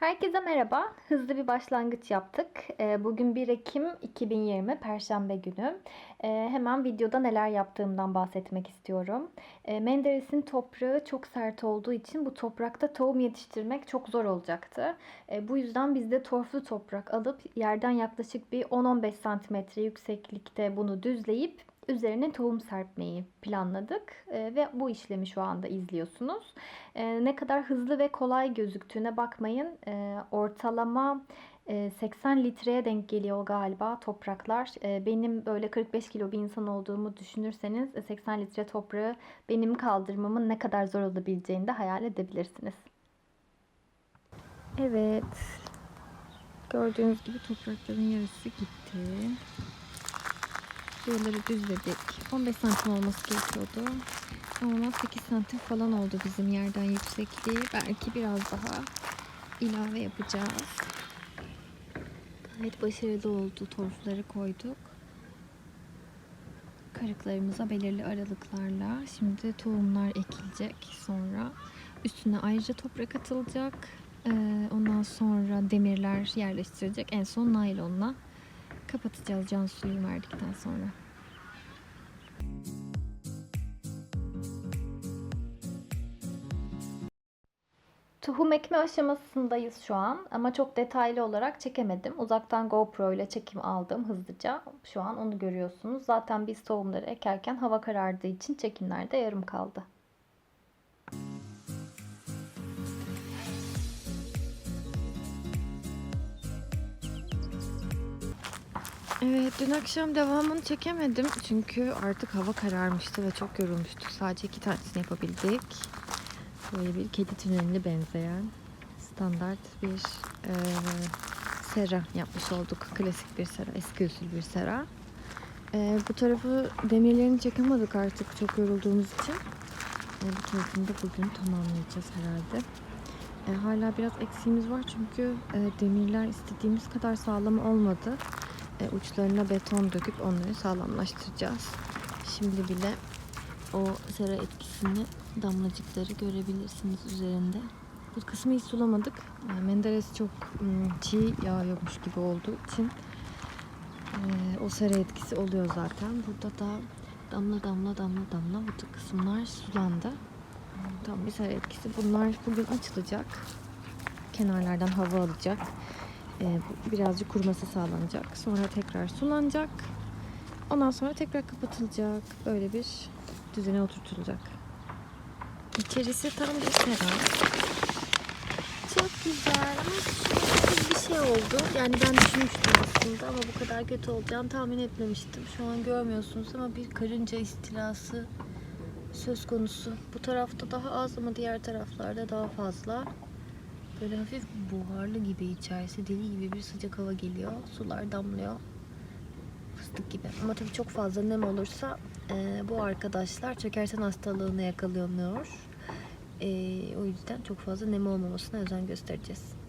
Herkese merhaba. Hızlı bir başlangıç yaptık. Ee, Bugün 1 Ekim 2020 Perşembe günü. Ee, Hemen videoda neler yaptığımdan bahsetmek istiyorum. Ee, Menderes'in toprağı çok sert olduğu için bu toprakta tohum yetiştirmek çok zor olacaktı. Bu yüzden biz de torflu toprak alıp yerden yaklaşık bir 10-15 santimetre yükseklikte bunu düzleyip üzerine tohum serpmeyi planladık Ee, ve bu işlemi şu anda izliyorsunuz. Ee, ne kadar hızlı ve kolay gözüktüğüne bakmayın. Ee, ortalama e, 80 litreye denk geliyor galiba topraklar. Ee, benim böyle 45 kilo bir insan olduğumu düşünürseniz e, 80 litre toprağı benim kaldırmamın ne kadar zor olabileceğini de hayal edebilirsiniz. Evet. Gördüğünüz gibi toprakların yarısı gitti. Buraları düzledik. 15 santim olması gerekiyordu. Ama 8 santim falan oldu bizim yerden yüksekliği. Belki biraz daha ilave yapacağız. Gayet başarılı oldu. Torfları koyduk. Karıklarımıza belirli aralıklarla. Şimdi tohumlar ekilecek. Sonra üstüne ayrıca toprak atılacak. Ee, ondan sonra demirler yerleştirecek. En son naylonla kapatacağız can suyu verdikten sonra. Tohum ekme aşamasındayız şu an ama çok detaylı olarak çekemedim. Uzaktan GoPro ile çekim aldım hızlıca. Şu an onu görüyorsunuz. Zaten biz tohumları ekerken hava karardığı için çekimler de yarım kaldı. Evet dün akşam devamını çekemedim çünkü artık hava kararmıştı ve çok yorulmuştuk. Sadece iki tanesini yapabildik. Böyle bir kedi tüneline benzeyen standart bir e, sera yapmış olduk. Klasik bir sera, eski usul bir sera. E, bu tarafı demirlerini çekemedik artık çok yorulduğumuz için. E, bu tarafını da bugün tamamlayacağız herhalde. E, hala biraz eksiğimiz var çünkü e, demirler istediğimiz kadar sağlam olmadı. E, uçlarına beton döküp onları sağlamlaştıracağız. Şimdi bile o sera etkisini damlacıkları görebilirsiniz üzerinde. Bu kısmı hiç sulamadık. E, Menderes çok ım, çiğ yağıyormuş gibi olduğu için e, o sera etkisi oluyor zaten. Burada da damla damla damla damla bu kısımlar sulandı. Tam bir sera etkisi. Bunlar bugün açılacak. Kenarlardan hava alacak. E, birazcık kuruması sağlanacak. Sonra tekrar sulanacak. Ondan sonra tekrar kapatılacak. Böyle bir düzene oturtulacak. İçerisi tam bir sera. Çok güzel süresiz bir şey oldu. Yani ben düşünmüştüm aslında ama bu kadar kötü olacağını tahmin etmemiştim. Şu an görmüyorsunuz ama bir karınca istilası söz konusu. Bu tarafta daha az ama diğer taraflarda daha fazla. Böyle hafif buharlı gibi içerisi deli gibi bir sıcak hava geliyor. Sular damlıyor. Fıstık gibi. Ama tabii çok fazla nem olursa e, bu arkadaşlar çökerten hastalığına yakalanıyor. E, o yüzden çok fazla nem olmamasına özen göstereceğiz.